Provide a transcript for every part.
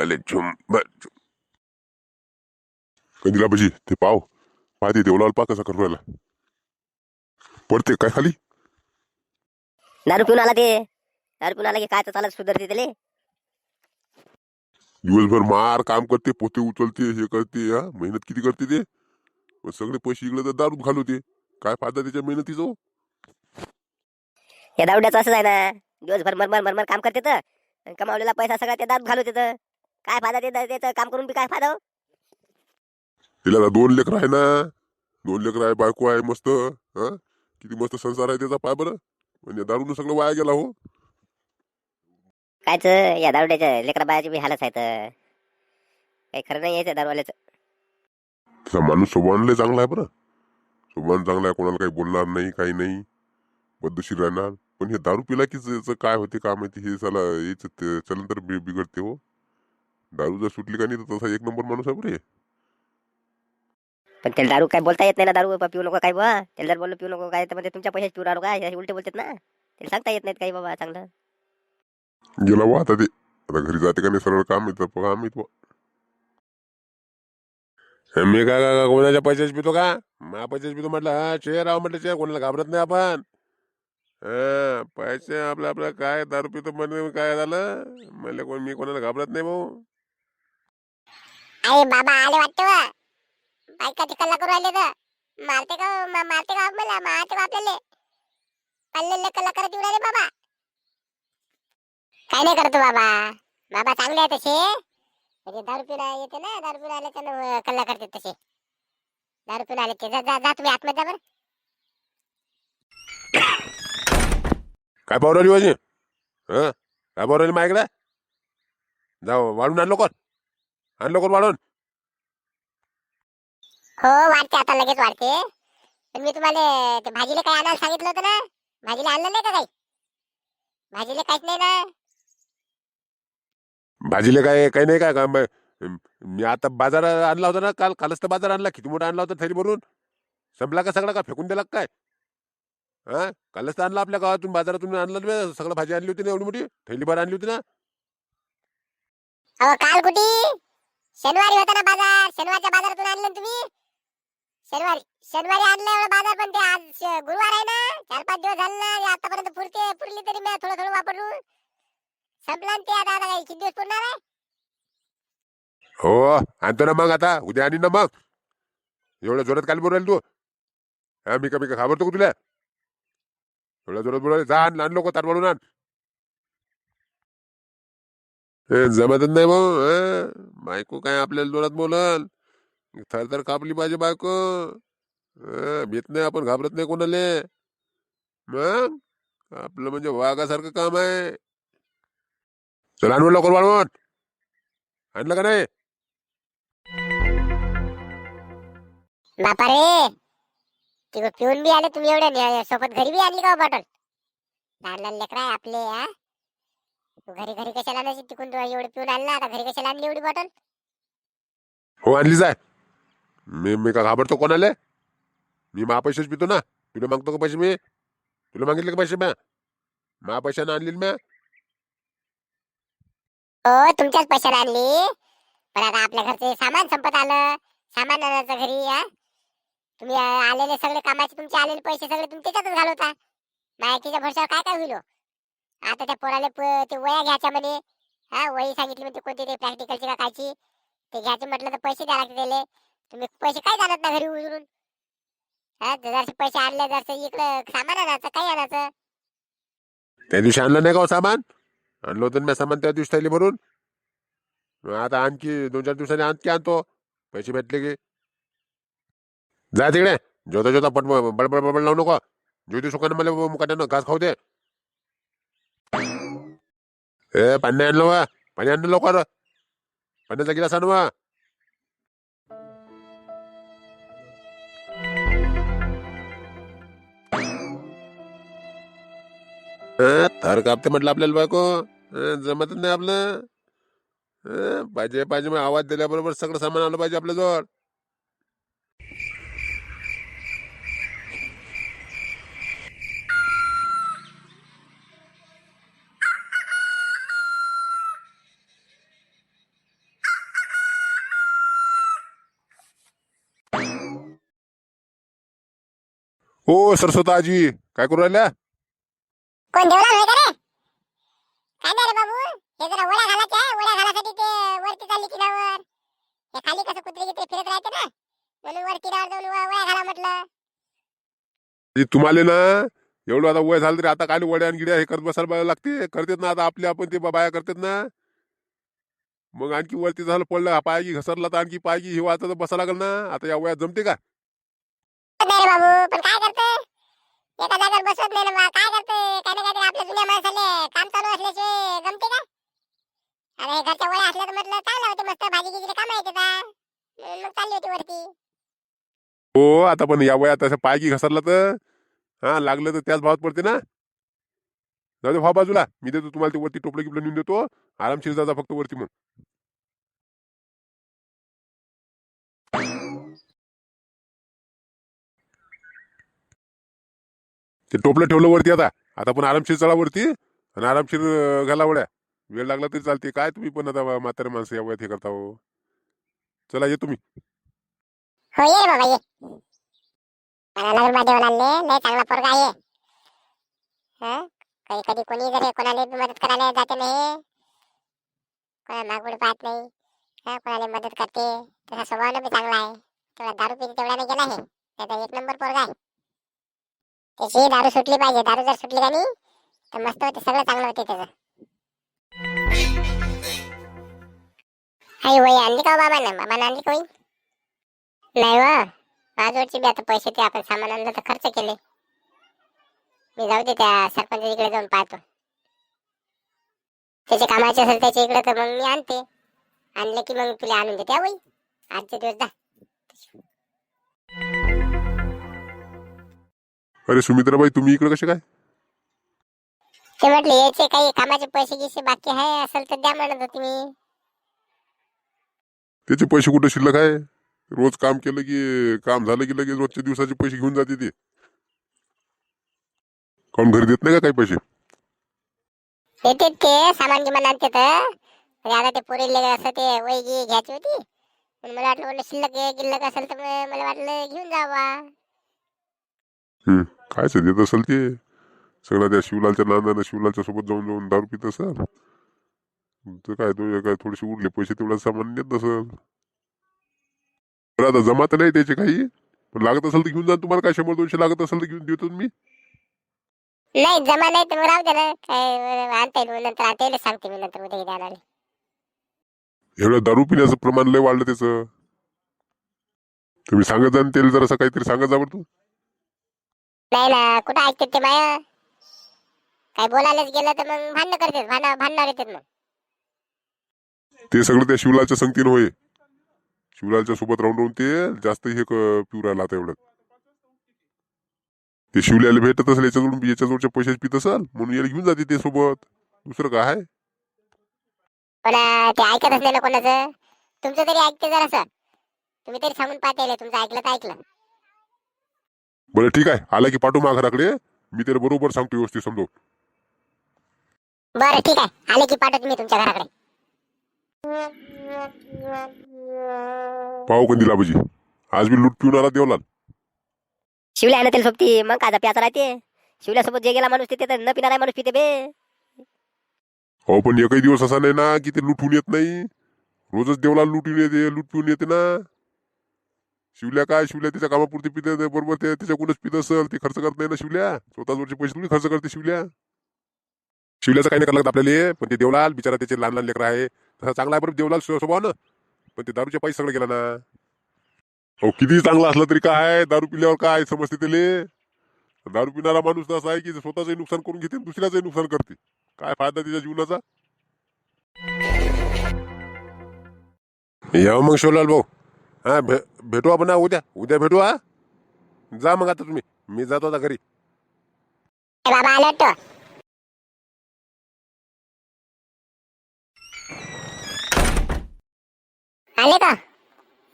आले झुम बर झुम. कंदिला बाजी ते पाव पाहते देवलाल पा कसा करू राहिला पडते काय खाली दारू पिऊन आला ते दारू पिऊन आला की काय तर चालत सुधारते त्याले दिवसभर मार काम करते पोते उचलते हे करते हा मेहनत किती करते ते मग सगळे पैसे इकडे तर दारूत घालवते काय फायदा त्याच्या मेहनतीचा हो? या दारुड्याचं असंच आहे ना दिवसभर मरमर मरमर काम करते तर आणि कमावलेला पैसा सगळा त्या दारू घालवते तर काय फायदा ते त्याचं काम करून बी काय फायदा हो? त्याला दोन लेकर आहे ना दोन लेकर आहे बायको आहे मस्त हा? किती मस्त संसार आहे त्याचा पाय बरं. म्हणजे दारूनं सगळं वाया गेला हो. कायच या दारुड्याच्या लेकरा बायाची बी हालत आहे तर. काही खरं नाही यायचं दारूवाल्याचं. त्याचा माणूस स्वभावानं चांगला आहे बरं. स्वभावानं चांगला आहे कोणाला काही बोलणार नाही काही नाही. पद्धतशीर राहणार. पण हे दारू पिला की काय होते काय माहिती हे साला याच चलन तर बि- बिघडते हो. दारू जर सुटली का नाही तर तसा एक नंबर माणूस आहे बरे पण त्याला दारू काय बोलता येत नाही ना दारू बा पिऊ नको काय बा त्याला जर बोललो पिऊ नको काय तर म्हणजे तुमच्या पैशाच पिऊ राहिलो काय? हे उलटे बोलतात ना. त्याला सांगता येत नाहीत काही बाबा चांगलं. गेला वा आता ते. आता घरी जाते का नाही? सरळ काम येतं काम येतो मी काय काय कोणाच्या पैशाच पितो का? मा पैशाच पितो म्हटलं हा शेअर राव म्हटलं शेअर कोणाला घाबरत नाही आपण. हा पैसे आपलं आपलं काय दारू पितो म्हणजे काय झालं? म्हणलं कोण मी कोणाला घाबरत नाही भाऊ. अरे बाबा आले वाटतं. वा बायका तिकडला करू आले तर मारते का मा- मारते का मला मारते का आपल्याला. पल्लेले कल्ला करत येऊ राहिले बाबा. काय नाही करतो हो बाबा. बाबा चांगले आहे तसे. म्हणजे दारू पिला येते ना दारू पिला आले त्यानं कल्ला करते तसे. दारू पिला आले ते. जा जा जा तुम्ही आतमध्ये जा बरं. काय पावराली माझी? हा? काय पावराली माझ्याकडे? जाऊ वाढून आणलो कोण आण लवकर वाढून. हो वाढते आता लगेच वाढते. पण मी तुम्हाला ते भाजीला काही आणायला सांगितलं होतं ना? भाजीला आणलं नाही का काही? भाजीला काहीच नाही ना? भाजीले काय काही नाही काय का म- मी आता बाजार आणला होता ना काल कालच तर बाजार आणला किती मोठा आणला होता थैली भरून. संपला का सगळा का फेकून दिला का काय? हा? कालच तर आणला आपल्या गावातून बाजारातून आणलं ना सगळं भाजी आणली होती ना एवढी मोठी थैली भर आणली होती ना. अहो काल कुठे? शनिवारी होता ना बाजार. शनिवारच्या बाजारातून आणलं तुम्ही? शनिवारी शनिवारी आणलं एवढं बाजार पण ते आज गुरुवार आहे ना. चार पाच दिवस झाले ना. आतापर्यंत पुरते पुरली तरी मी थोडं थोडं वापरून. संपलं ते आता आता किती दिवस पुरणार आहे? हो आणतो ना मग आता. उद्या आणि ना मग. एवढ्या जोरात काल बोलायला तू? हा मी का मी का घाबरतो का तुला? एवढ्या जोरात बोलायला जा आण आण लोक तार म्हणून आण जमतच नाही मग बायको काय आपल्याला जोरात बोलल? थर थर कापली पाहिजे बायको. भीत नाही आपण घाबरत नाही कोणाले. मग? आपलं म्हणजे वाघासारखं काम आहे. चला आणून लवकर वाढवून आणलं का नाही? बापा रे तिकडे पिऊन बी आले तुम्ही एवढ्या सोबत घरी बी आणली का हो बॉटल? लहान लहान लेकरं आपले हा? तू घरी घरी कशाला आणायची तिकडून? तू एवढे पिऊन आणला आता घरी कशाला आणली एवढी बॉटल हो आणलीच आहे. मी मी का घाबरतो कोणाले? मी मा पैसेच पितो ना. तुला मागतो का पैसे मी? तुला मागितले का पैसे म्या? मा पैशानं आणली म्या? हो तुमच्याच पैशाला आणली. पण आता आपल्या घरचे सामान संपत आलं. सामान आणायचं घरी हा? तुम्ही अं, आलेले सगळे कामाचे तुमचे आलेले पैसे सगळे तुम्ही त्याच्यातच घालवता माहितीच्या भरशावर काय काय होईल हो? आता त्या पोराले ते वया घ्यायच्या म्हणे. हा वही सांगितली म्हणते कोणती ते प्रॅक्टिकलची का कायची? ते घ्यायचे म्हटलं तर पैसे द्यायला लागते तुम्ही पैसे काय जाणत ना घरी उचलून? हा जरसे पैसे आणले जरसे इकडं सामान आणायचं काय आणायचं? त्या दिवशी आणलं नाही का हो सामान? आणलं होतं मी सामान त्या दिवशी थैली भरून. मग आता आणखी दोन चार दिवसांनी आणखी आणतो. पैसे भेटले की. जा तिकडे. जोता जोता पट बडबड बडबड लावू नको. ज्योती सुखानं मला मुकाट्यानं घास खाऊ दे. ए पाणी आणलं वा पाणी आणलं लवकर पाण्याचा गिलास आण वा अं, थर कापते म्हटलं आपल्याला बायको जमतच नाही आपलं पाहिजे पाहिजे मग आवाज दिल्याबरोबर सगळं सामान आलं पाहिजे आपल्याजवळ हो सरस्वता आजी काय करू राहिल्या? कोण देवला होय का रे? काय नाही रे बाबू? हे जरा वड्या घालायच्या आहे वड्या घालासाठी ते वरती चालली किनावर. हे खाली कसं कुत्रे गित्रे फिरत राहते ना? म्हणून वर किनावर जाऊन व- वड्या घाला म्हटलं. म्हणजे तुम्हाला ना एवढं आता वय झालं तरी आता काय वड्या आणि गिड्या हे करत बसायला बा- लागते. करतात ना आता आपले आपण ते बा- बाया करतात ना. मग आणखी वरती झालं पडलं पाय की घसरला तर आणखी पाय की हिवा तर बसा लागल ना. आता या वयात जमते का? नाही रे बाबू पण काय एका जागेवर बसत नाही ना बा. काय करते काय ना काय आपल्या जुन्या माणसाले काम चालू असल्याशिवाय गमते का? अरे घरच्या वळ्या असल्या तर म्हटलं चांगलं होते. मस्त भाजी गिजी काम येते का मग चालली होती वरती. हो आता पण या वयात असं पाय की घसरला तर? हा लागलं तर त्याच भावात पडते ना? जाऊ दे भाव बाजूला. मी देतो तुम्हाला ते वरती टोपलं गिपलं नेऊन देतो. आरामशीर जाता फक्त वरती मग. ते टोपलं ठेवलं वरती आता. आता पण आरामशीर चढा वरती आणि आरामशीर घाला वड्या. वेळ लागला तरी चालते. काय तुम्ही पण आता म्हातारे माणसं या वयात हे करता हो. चला ये तुम्ही. हो ये बाबा ये. लय चांगला पोरगा आहे. कधी कधी कोणी जर कोणाला मदत करायला जाते नाही. कोणाला मागपुढे पाहत नाही. कोणाला मदत करते. तसा स्वभावानं बी चांगला आहे. तेवढा दारू पिते तेवढ्याने गेला आहे. त्याचा एक नंबर पोरगा आहे. त्याची दारू सुटली पाहिजे दारू जर सुटली का नाही तर मस्त होते सगळं चांगलं होते त्याचं. आई वय आणली का हो बाबा ना बाबा आणली का होई नाही वा. माझ्यावरचे बी आता पैसे ते आपण सामान आणलं तर खर्च केले. मी जाऊ दे त्या सरपंच इकडे जाऊन पाहतो. त्याचे कामाचे असेल त्याच्या इकडे तर मग मी आणते. आणले की मग तुला आणून देते वय आजचे दिवस जा. अरे सुमित्राबाई तुम्ही इकडे कसे काय? ते म्हटले याचे काही कामाचे पैसे गिसे बाकी आहे असेल तर द्या म्हणत होते मी. त्याचे पैसे कुठे शिल्लक आहे? रोज काम केलं की काम झालं की लगेच रोजच्या दिवसाचे पैसे घेऊन जाते ते. काऊन घरी देत नाही का काही पैसे? येते ते सामान गिमान आणते तर म्हणजे आता ते पोरीले असं ते वय गी घ्यायची होती. पण मला वाटलं म्हणलं शिल्लक गिल्लक असेल तर मला वाटलं घेऊन जावा. हम्म. कायच देत असेल ते? सगळं त्या शिवलालच्या नांदानं शिवलालच्या सोबत जाऊन जाऊन दारू पित असेल? तर काय तो काय थोडेसे उरले पैसे तेवढा सामान देत नसल बरं आता जमा तर नाही त्याचे काही. पण लागत असेल तर घेऊन जा तुम्हाला काय शंभर दोनशे लागत असेल तर घेऊन देतो मी. नाही जमा नाही तर राहू दे ना. काय अं, आणता येईल मग नंतर आणता येईल सांगते मी नंतर उद्या द्यायला आले एवढं दारू पिण्याचं प्रमाण लय वाढलं त्याचं. तुम्ही सांगत जा त्याला जरासं काहीतरी सांगत जा बरं तू. नाही ना कुठं ऐकते ते माया काय बोलायलाच गेलं तर मग भांडणं करतात भांडण भांडणार येतात मग. ते सगळं त्या शिवलालच्या संगतीनं होय. शिवलालच्या सोबत राहून राहून ते जास्त हे क- पिऊ राहिला आता एवढं. ते शिवल्याला भेटत असेल याच्याजवळून याच्याजवळच्या पैशाचे पित असेल म्हणून याला घेऊन जाते ते सोबत. दुसरं काय पण अं, ते ऐकतच नाही ना कोणाचं. तुमचं तरी ऐकते जरासं. तुम्ही तरी सांगून पाहता तुमचं ऐकलं तर ऐकलं. बरं ठीक आहे. आला की पाठवू मा घराकडे. मी त्याला बरोबर सांगतो व्यवस्थित समजो बरं ठीक आहे. आले की पाठवतो मी तुमच्या घराकडे. पाहू कधी लाभाजी? आज मी लूट पिऊन आला देवलाल. शिवल्या आहे ना त्याला सोबती. मग काय प्याचा राहते. शिवल्यासोबत जे गेला माणूस तिथे तर न पिणारा माणूस पिते बे. हो पण एकही दिवस असा नाही ना की ते लुटून येत नाही. रोजच देवलाल लुटून येते लूट पिऊन येते ना. शिवल्या काय? शिवल्या तिच्या कामापुरती पिते बरोबर? ते त्याच्याकडूनच पित असेल ते खर्च करत नाही ना शिवल्या? स्वतःच पैसे तुम्ही खर्च करते शिवल्या. शिवल्याचं काही नाही करायला लागत आपल्याला पण ते देवलाल बिचारा त्याचे लहान लहान लेकर आहे. तसा चांगला आहे बरं देवलाल स्व- स्वभाव ना पण ते दारूचे पैसे सगळं गेला ना हो किती चांगला असला तरी काय? दारू पिल्यावर काय समजते त्याले? दारू पिणारा माणूस असा आहे की स्वतःचंही नुकसान करून घेते दुसऱ्याचंही नुकसान करते. काय फायदा तिच्या जीवनाचा? या मग शिवलाल भाऊ. हा भे भेटू आपण हा उद्या. उद्या भेटू हा. जा मग आता तुम्ही. मी जातो आता घरी. बाबा आलो तो आले का?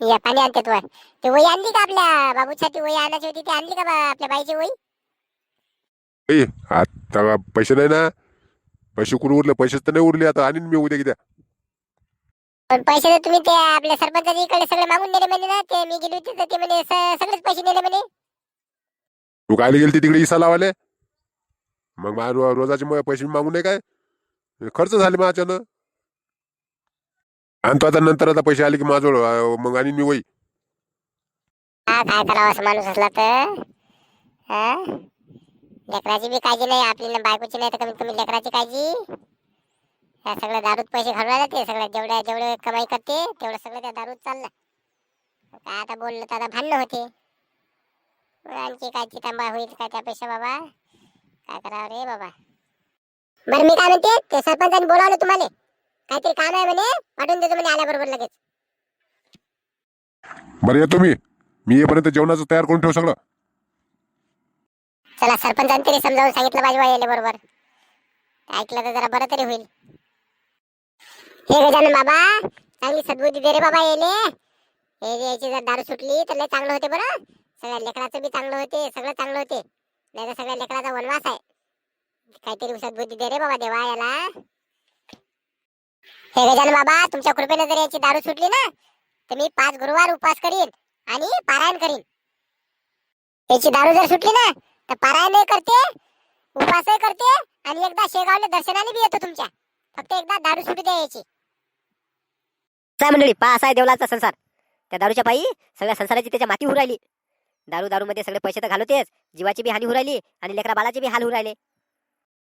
या पाणी आणते तू ते वही आणली का आपल्या बाबूसाठी वही आणायची होती ती आणली का बा- आपल्या बाईची वही? ए आता पैसे नाही ना. पैसे कुठे उरले? पैसेच तर नाही उरले आता. आणीन मी उद्या किद्या पण पैसे तर तुम्ही ते आपल्या सरपंचाच्या इकडे सगळे मागून नेले म्हणे ना ते मी गेली होती तर ते म्हणे स- सगळेच पैसे नेले म्हणे. तू कायले गेलती तिकडे इसा लावाले मग माझ्या रो- रोजाचे मग पैसे मागू नये काय? खर्च झाले माझ्यानं आणि तो आता नंतर आता पैसे आले की अं, मग आणि मी वही हा काय करावं असं माणूस असला तर हा? लेकराची बी काळजी नाही आपली ना बायकोची नाही तर कमीत कमी लेकराची काळजी. या सगळं दारूत पैसे घालवायला ते सगळं जेवढ्या जेवढे कमाई करते तेवढं सगळं त्या दारूत चाललं. काय आता बोललं तर आता भांडणं होते. मग आणखी काय चितांबा होईल काय त्यापेक्षा बाबा? काय करावं रे बाबा? बरं मी काय म्हणते ते सरपंचाने बोलावलं तुम्हाला. काहीतरी काम आहे म्हणे पाठवून देतो म्हणे आल्याबरोबर लगेच. बरं येतो मी. मी येईपर्यंत जेवणाचं तयार करून ठेव सगळं. चला सरपंचाने तरी समजावून सांगितलं पाहिजे बरोबर. ऐकलं तर जरा बरं तरी होईल. हे गजानन बाबा. चांगली सद्बुद्धी दे रे बाबा येले हे याची जर दारू सुटली तर लय चांगलं होते बरं. सगळ्या लेकराचं बी चांगलं होते सगळं चांगलं होते. नाही तर सगळ्या लेकराचा वनवास आहे. काहीतरी सद्बुद्धी दे रे बाबा देवा याला. हे गजानन बाबा तुमच्या कृपेने जर याची दारू सुटली ना तर मी पाच गुरुवार उपवास करीन आणि पारायण करीन. याची दारू जर सुटली ना तर पारायणही करते उपवासही करते आणि एकदा शेगावला दर्शनाने बी येतो तुमच्या. फक्त एकदा दारू सुटू द्यायची काय मंडळी? पा असा आहे देवलाचा संसार. त्या दारूच्या पायी सगळ्या संसाराची त्याच्या माती होऊ राहिली. दारू दारू मध्ये सगळे पैसे तर घालवतेच. जीवाची बी हानी होऊ राहिली आणि लेकरा बालाचे बी हाल होऊ राहिले.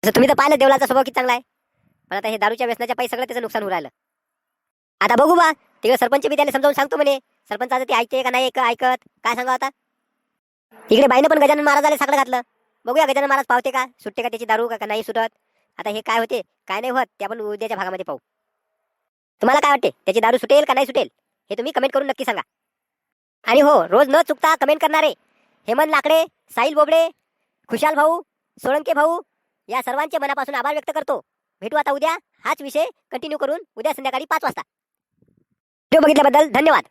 तुम्ही तर पाहिलं देवलाचा स्वभाव किती चांगला आहे. पण आता हे दारूच्या व्यसनाच्या पायी सगळं त्याचं नुकसान होऊ राहिलं. आता बघू बा तिकडे सरपंच बी त्याला समजावून सांगतो म्हणे. सरपंचाचं ते ऐकते का नाही ऐक- ऐकत? काय सांगा आता? इकडे बाईनं पण गजानन महाराजाला सगळं घातलं. बघूया गजानन महाराज पावते का? सुटते का त्याची दारू का का नाही सुटत? आता हे काय होते? काय नाही होत. ते आपण उद्याच्या भागामध्ये पाहू. तुम्हाला काय वाटते? त्याची दारू सुटेल का नाही सुटेल? हे तुम्ही कमेंट करून नक्की सांगा. आणि हो रोज न चुकता कमेंट करणारे हेमंत लाकडे साहिल बोबडे खुशाल भाऊ सोळंके भाऊ या सर्वांचे मनापासून आभार व्यक्त करतो. भेटू आता उद्या. हाच विषय कंटिन्यू करून उद्या संध्याकाळी पाच वाजता. व्हिडिओ बघितल्याबद्दल धन्यवाद.